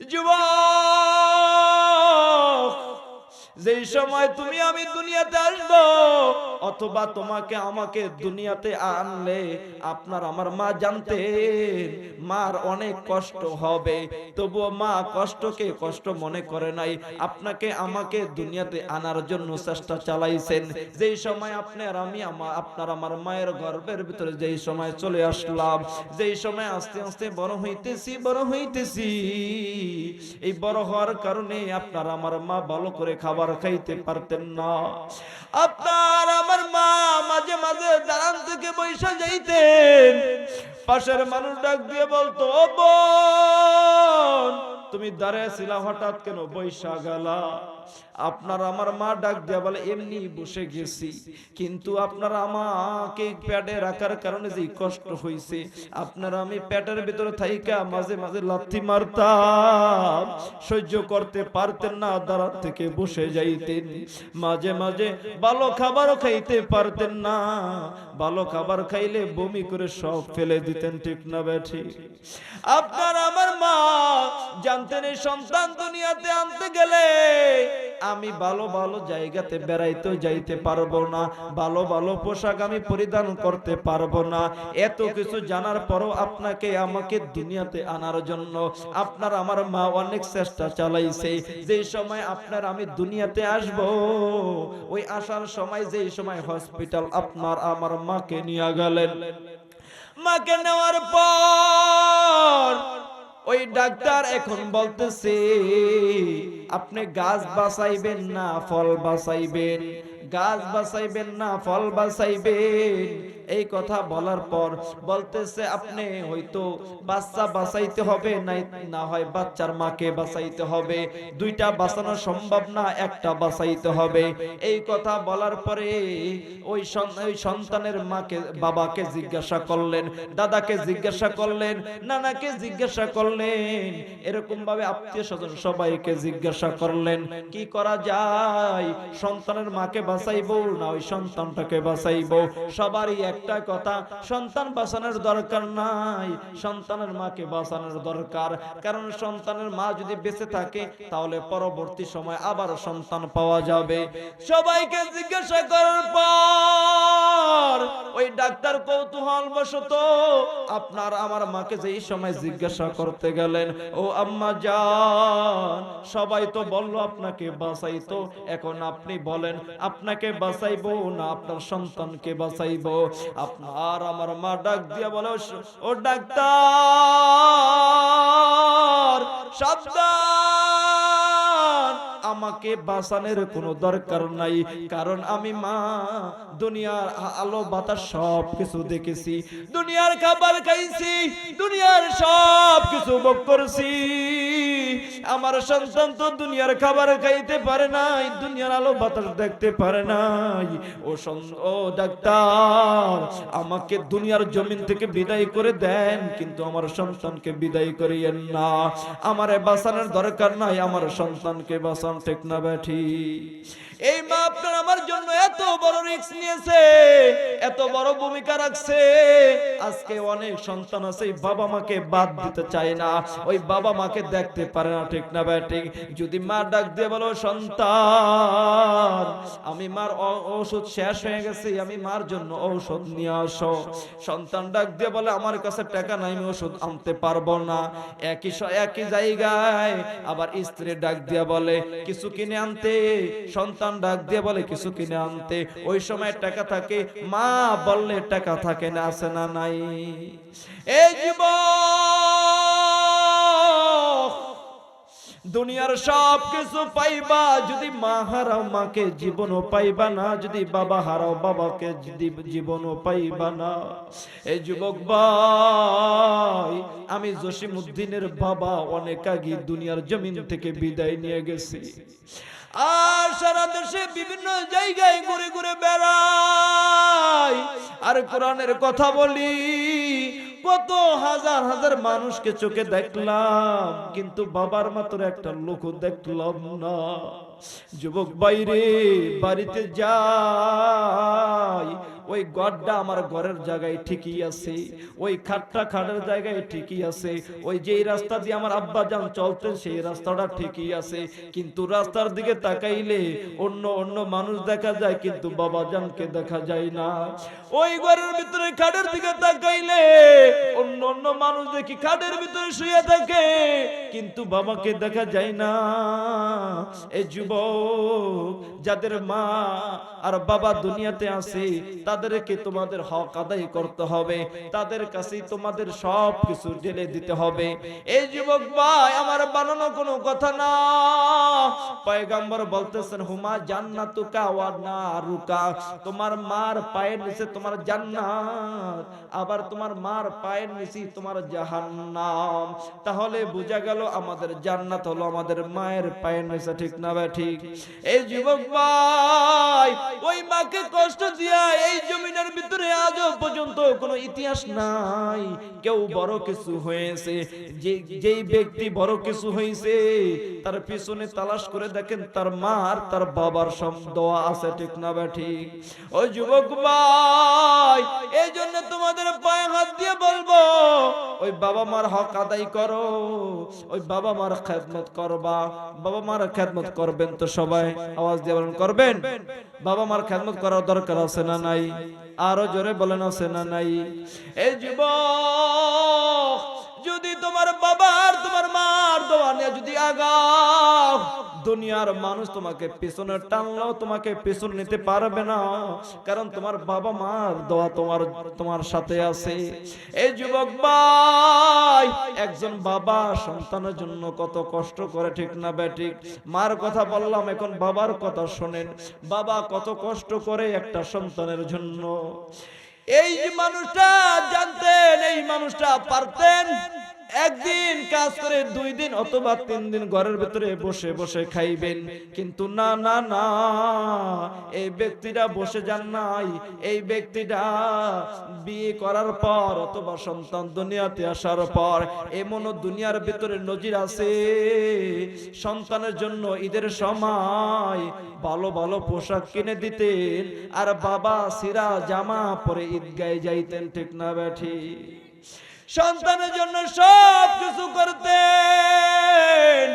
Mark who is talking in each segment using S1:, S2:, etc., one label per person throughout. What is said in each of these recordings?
S1: যুবক যেই সময় তুমি আমি দুনিয়াতে আসব, অথবা তোমাকে আমাকে দুনিয়াতে আনলে আপনার আমার মা জানতেন, মার অনেক কষ্ট হবে। তবুও মা কষ্টকে কষ্ট মনে করে নাই। আপনাকে আমাকে দুনিয়াতে আনার জন্য চেষ্টা চালাইছেন। যেই সময় আপনার আমি আপনার আমার মায়ের গর্ভের ভিতরে যেই সময় চলে আসলাম, যেই সময় আস্তে আস্তে বড় হইতেছি বড় হইতেছি। এই বড় হওয়ার কারণে আপনার আমার মা ভালো করে খাবার খাইতে পারতেন না। আপনার আমার মা মাঝে মাঝে দাঁড়ান থেকে বৈশা যাইতেন। পাশের মানুষ ডাক দিয়ে বলতো, "ও বোন তুমি দাঁড়িয়ে ছিলা, হঠাৎ কেন বৈশা গেলা? আপনার আমার মা ডাক দেয়া বলে, এমনি বসে গেছি। কিন্তু আপনার আমাকে প্যাডে রাখার কারণে যে কষ্ট হইছে, আপনার আমি প্যাটের ভিতরে থাইকা মাঝে মাঝে লাথি মারতাম। সহ্য করতে পারতেন না দাঁড়া থেকে বসে যাইতেন। মাঝে মাঝে ভালো খাবারও খাইতে পারতেন না। ভালো খাবার খাইলে বমি করে সব ফেলে দিতেন, ঠিক না ব্যাঠি আপনার আমার মা জানতেন সন্তান দুনিয়াতে আনতে গেলে আমি ভালো ভালো জায়গাতে বেড়াইতে যাইতে পারব না, ভালো ভালো পোশাক আমি পরিধান করতে পারব না। এত কিছু জানার পরও আপনাকে আমাকে দুনিয়াতে আনার জন্য আপনার আমার মা অনেক চেষ্টা চালাইছে। যেই সময় আপনার আমি দুনিয়াতে আসব, ওই আসার সময় যেই সময় হসপিটাল আপনার আমার মাকে নিয়ে গেলেন। মাকে নেওয়ার পর ওই ডাক্তার এখন বলতেছে, আপনি গাছ বাঁচাইবেন না, ফল বাঁচাইবেন গাছ বাঁচাইবেন না, ফল বাঁচাইবেন এই কথা বলার পর বলতেছে, আপনি হয়তো বাচ্চা বাঁচাইতে হবে, নাই, না হয় বাচ্চার মাকে বাঁচাইতে হবে। দুইটা বাঁচানো সম্ভব না, একটা বাঁচাইতে হবে। এই কথা বলার পরে ওই ওই সন্তানের মাকে, বাবাকে জিজ্ঞাসা করলেন, দাদাকে জিজ্ঞাসা করলেন, নানাকে জিজ্ঞাসা করলেন? এরকম ভাবে আত্মীয় স্বজন সবাইকে জিজ্ঞাসা করলেন, কি করা যায়? সন্তানের মাকে বাঁচাইবো না ওই সন্তানটাকে বাঁচাইবো? সবারই একটা কথা, সন্তান বাঁচানোর দরকার নাই। সন্তানের মাকে বাঁচানোর দরকার। কারণ সন্তানের মা যদি বেঁচে থাকে, তাহলে পরবর্তী সময় আবার সন্তান পাওয়া যাবে। সবাইকে জিজ্ঞাসা করার পর, ওই ডাক্তার কৌতূহল বশত আপনার আমার মাকে যেই সময় জিজ্ঞাসা করতে গেলেন, ও আম্মা যান সবাই তো বলল আপনাকে বাঁচাইতো। এখন আপনি বলেন, আপনাকে বাঁচাইবো না, আপনার সন্তানকে বাঁচাইবো। আপনার আমার মা ডাক দিয়া বলে "ও ডাক্তার, সাবধান। আমাকে বাঁচানোর কোনো দরকার নাই, কারণ আমি মা। দুনিয়ার আলো, বাতাস সব কিছু দেখেছি। দুনিয়ার খাবার খাইছি, দুনিয়ার সব কিছু ভোগ করছি। আমার সন্তান তো দুনিয়ার খাবার খাইতে পারে নাই, দুনিয়ার আলো বাতাস দেখতে পারে নাই। ও ও ডাক্তার, আমাকে দুনিয়ার জমিন থেকে বিদায় করে দেন, কিন্তু আমার সন্তানকে বিদায় করিয়েন না। আমারে বাঁচানোর দরকার নাই, আমার সন্তানকে বাঁচান, ঠিক না ব্যাঠি এই মা আপনার আমার জন্য এত বড় রিস্ক নিয়েছে, এত বড় ভূমিকা রাখছে। আজকে অনেক সন্তান আছে বাবা মাকে বাদ দিতে চায় না। ওই বাবা মাকে দেখতে পারে না, ঠিক না ব্যাটিক যদি মা ডাক দিয়ে বলো, সন্তান, আমি মার ঔষধ শেষ হয়ে গেছে, আমি মার জন্য ঔষধ নিয়ে আসো। সন্তান ডাক দিয়ে বলে, আমার কাছে টাকা নাই, আমি ওষুধ আনতে পারব না। একই একই জায়গায় আবার স্ত্রী ডাক দিয়ে বলে, কিছু কিনে আনতে। সন্তান ডাক দিয়ে বলে, কিছু কিনে আনতে। ওই সময় টাকা থাকে। মা বললে, টাকা থাকে না, আছে না নাই। এই জীবন দুনিয়ার সব কিছু পাইবা, যদি মা হারাও, মাকে জীবনও পাইবা না, যদি বাবা হারাও, বাবাকে যদি জীবনও পাইবা না। এই যুবক ভাই, আমি জসিম উদ্দিনের বাবা অনেক আগে দুনিয়ার জমিন থেকে বিদায় নিয়ে গেছি। আর সারা দেশে বিভিন্ন জায়গায় ঘুরে ঘুরে বেড়াই। আর কোরআনের কথা বলি, কত হাজার হাজার মানুষকে চোখে দেখলাম, কিন্তু বাবার মাত্র একটা লোক দেখলাম না। যুবক বাইরে বাড়িতে যাই ওই গড্ডা আমার ঘরের জায়গায় ঠিকই আছে, ওই খাটটা খাটের জায়গায় ঠিকই আছে, ওই যেই রাস্তা দিয়ে আমার আব্বা যান চলতেন সেই রাস্তাটা ঠিকই আছে। কিন্তু রাস্তার দিকে তাকাইলে অন্য অন্য মানুষ দেখা যায়, কিন্তু বাবা জানকে দেখা যায় না। ওই ঘরের ভিতরে খাটের দিকে তাকাইলে অন্য অন্য মানুষ দেখি খাটের ভিতরে শুয়ে থাকে, কিন্তু বাবাকে দেখা যায় না। এই যুবক, যাদের মা আর বাবা দুনিয়াতে আছে তাদেরকে তোমাদের হক আদায় করতে হবে। তাদের কাছে তোমাদের সব কিছু ঢেলে দিতে হবে। এই যুবক ভাই, আমার বানানো কোনো কথা না। পয়গাম্বর বলতেছেন, হুমা জান্নাতুকা ওয়া নারুকা। তোমার মার পায়ের নিচে তোমার জান্নাত, আবার তোমার মার পায়ের নিচে তোমার জাহান্নাম। তাহলে বোঝা গেল আমাদের জান্নাত হলো আমাদের মায়ের পায়ের নিচে, ঠিক না ভাই? ঠিক। এই যুবক ভাই ওই মাকে কষ্ট দিয়া এই জমিনের ভিতরে আজও পর্যন্ত কোনো ইতিহাস নাই। কেউ বড় কিছু হয়েছে। যে, যেই ব্যক্তি বড় কিছু হয়েছে, তার পিছনে তালাশ করে দেখেন তার মা আর তার বাবার সব দোয়া আছে, ঠিক না ভাই ঠিক? ওই যুবক ভাই এই জন্য তোমাদের পায়ে হাত দিয়ে বলব, ওই বাবা মার হক আদায় করো, ওই বাবা মার খেদমত করবা। বাবা মার খেদমত করবেন তো সবাই। আওয়াজ দিয়ে বলেন, করবেন? বাবা মার খেদমত করার দরকার আছে না নাই? আরও জোরে বলেন আছে না নাই? এই যুবক যদি তোমার বাবার তোমার মার যদি আগাও, দুনিয়ার মানুষ তোমাকে পিছনে টানলেও তোমাকে পিছনে নিতে পারবে না। কারণ তোমার বাবা মার দোয়া তোমার তোমার সাথে আছে। এই যুবক ভাই, একজন বাবা সন্তানের জন্য কত কষ্ট করে, ঠিক না ব্যাটিক মার কথা বললাম, এখন বাবার কথা শোনেন। বাবা কত কষ্ট করে একটা সন্তানের জন্য। এই মানুষটা জানতেন, এই মানুষটা পারতেন। একদিন কাজ করে দুই দিন অথবা তিন দিন ঘরের ভিতরে বসে বসে খাইবেন। কিন্তু না না না, এই ব্যক্তিটা বসে যান নাই। এই ব্যক্তিটা বিয়ে করার পর অথবা সন্তান দুনিয়াতে আসার পর এমনও দুনিয়ার ভিতরে নজির আছে। সন্তানের জন্য ঈদের সময় ভালো ভালো পোশাক কিনে দিতেন। আর বাবা সিরা জামা পরে ঈদগায় যাইতেন, ঠিক না ব্যাঠি সন্তানের জন্য সব কিছু করতেন।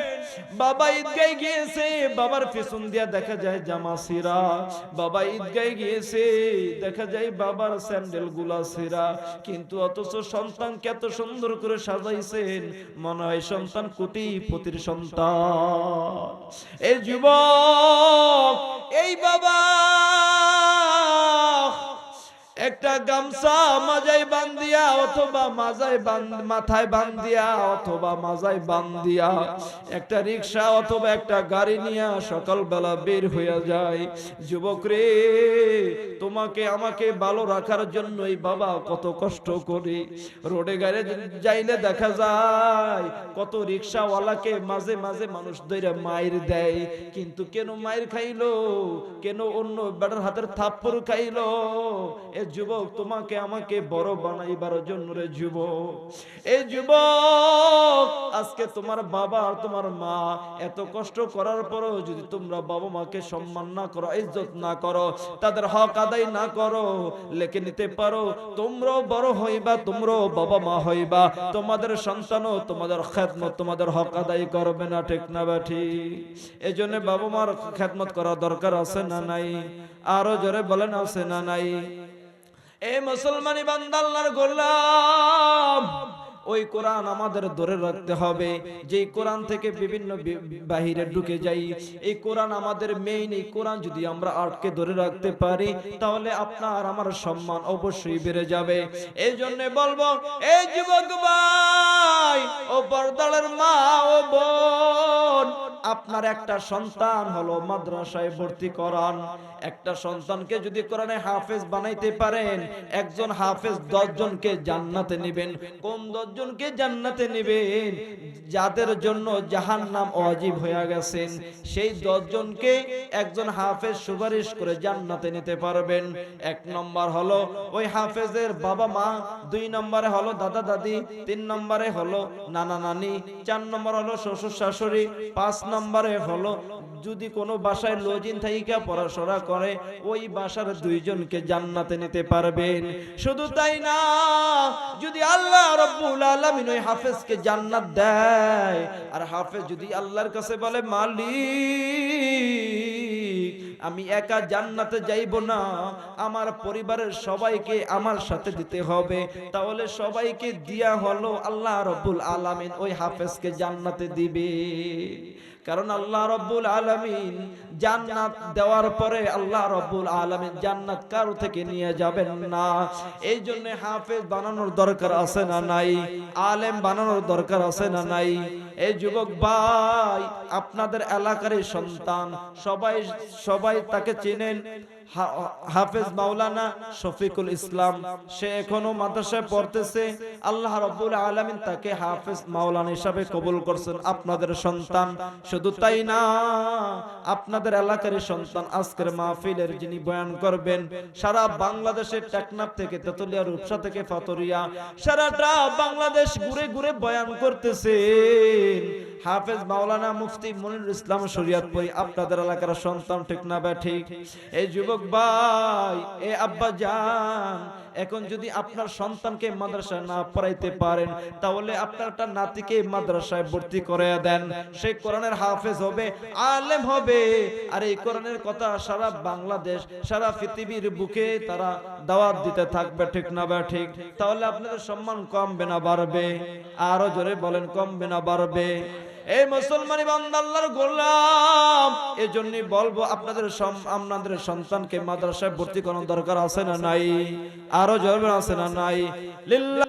S1: বাবা ঈদগায় গিয়েছে, বাবার পেছন দিয়া দেখা যায় জামা সিরা বাবা ঈদগায় গিয়েছে, দেখা যায় বাবার স্যান্ডেলগুলা সিরা কিন্তু অথচ সন্তানকে এত সুন্দর করে সাজাইছেন, মনে হয় সন্তান কোটিপতির সন্তান। এই যুবক, এই বাবা একটা গামছা মাজায় বান্দিয়া অথবা মাজায় মাথায় বান্দিয়া অথবা মাজায় বান্দিয়া একটা রিক্সা অথবা একটা গাড়ি নিয়ে সকালবেলা বের হয়ে যায়। যুবক রে, তোমাকে আমাকে ভালো রাখার জন্যই বাবা কত কষ্ট করে। রোডে গাড়ি যাইলে দেখা যায়, কত রিক্সাওয়ালাকে মাঝে মাঝে মানুষ ধরে মায়ের দেয়। কিন্তু কেন মায়ের খাইলো? কেন অন্য বেটার হাতের থাপ্পড় খাইলো? এ যুবক, তোমাকে আমাকে বড় বানাইবার জন্য রে যুবক। এই যুবক, আজকে তোমার বাবা আর তোমার মা এত কষ্ট করার পরও যদি তোমরা বাবা মাকে সম্মান না করো, ইজ্জত না করো, তাদের হক আদায় না করো, লেখে নিতে পারো, তোমরাও বড় হইবা, তোমরাও বাবা মা হইবা। তোমাদের সন্তানও তোমাদের খেদমত, তোমাদের হক আদায় করবে না, ঠিক না বা ঠিক? এই জন্য বাবা মার খেদমত করা দরকার আছে না নাই? আরও জোরে বলেন, আছে না নাই? এই মুসলমানি বান্দাল্লার গোলাম। ওই কোরআন আমাদের ধরে রাখতে হবে। যে কোরআন থেকে বিভিন্ন বাহিরে ঢুকে যাই, এই কোরআন আমাদের মেইন এই কোরআন যদি আমরা আটকে ধরে রাখতে পারি, তাহলে আপনার আমার সম্মান অবশ্যই বেড়ে যাবে। এই জন্য বলব এই যুবক ভাই, ও পর্দালের মা, ও বোন, আপনার একটা সন্তান হলো মাদ্রাসায় ভর্তি করান। একটা সন্তানকে যদি কোরআনে হাফেজ বানাইতে পারেন, একজন হাফেজ দশ জনকে জান্নাতে নেবেন। কোন দশ জনকে জান্নাতে নেবেন, যাদের জন্য জাহান নাম অজীব হয়ে গেছেন। সেই দশ জনকে একজন হাফেজ সুপারিশ করে জান্নাতে নিতে পারবেন। এক নম্বর হলো ওই হাফেজের বাবা মা, দুই নম্বরে হলো দাদা দাদি, তিন নম্বরে হলো নানা নানি, চার নম্বর হলো শ্বশুর শাশুড়ি, পাঁচ নাম্বারে হলো যদি কোনো বাসায় লজিন থাইকা পড়াশোনা করে, ওই বাসার দুইজনকে জান্নাতে নিতে পারবেন। শুধু তাই না, যদি আল্লাহ রব্বুল আলামিন ওই হাফেজকে জান্নাত দেয়, আর হাফেজ যদি আল্লাহর কাছে বলে, মালিক, আমি একা জান্নাতে যাইব না, আমার পরিবারের সবাইকে আমার সাথে দিতে হবে। তাহলে সবাইকে দিয়া হলো আল্লাহ রব্বুল আলামিন ওই হাফেজকে জান্নাতে দিবে। কারণ আল্লাহ রব্বুল আলমিন জান্নাত দেওয়ার পরে আল্লাহ রব্বুল আলমিন জান্নাত কারও থেকে নিয়ে যাবেন না। এই জন্য হাফেজ বানানোর দরকার আছে না নাই? আলেম বানানোর দরকার আছে না নাই? এই যুবক ভাই, আপনাদের এলাকারই সন্তান। সবাই সবাই তাকে চেনেন হাফেজ মাওলানা শফিকুল ইসলাম। সে এখনও মাদ্রাসায় পড়তেছে। আল্লাহ রাব্বুল আলামিন তাকে হাফেজ মাওলানা হিসাবে কবুল করছেন আপনাদের সন্তান। শুধু তাই না, আপনাদের এলাকারই সন্তান আজকের মাহফিলের যিনি বয়ান করবেন, সারা বাংলাদেশের টেকনাফ থেকে তেতুলিয়া, রূপসা থেকে ফাতরিয়া, সারাটা বাংলাদেশ ঘুরে ঘুরে বয়ান হাফেজ মাওলানা মুফতি মনির ইসলাম শরিয়াতপুরি আপনাদের এলাকার সন্তান ঠিক না বা ঠিক? এই যুবক ভাই, এ আব্বা যান এখন যদি আপনার সন্তানকে মাদ্রাসায় না পড়াইতে পারেন তাহলে আপনার একটা নাতিকে মাদ্রাসায় ভর্তি করে দেন। সে কোরআনের হাফেজ হবে আলেম হবে। আর এই কোরআনের কথা সারা বাংলাদেশ সারা পৃথিবীর বুকে তারা দাওয়াত দিতে থাকবে ঠিক না বা ঠিক। তাহলে আপনাদের সম্মান কমবে না বাড়বে। আরও জোরে বলেন কমবে না বাড়বে। এই মুসলমানি বান্দাল্লার গোলাম, এজন্যই বলব আপনাদের আপনাদের সন্তানকে মাদ্রাসায় ভর্তি করানোর দরকার আছে না নাই? আরও জরুরি আছে না নাই? লিল্লাহ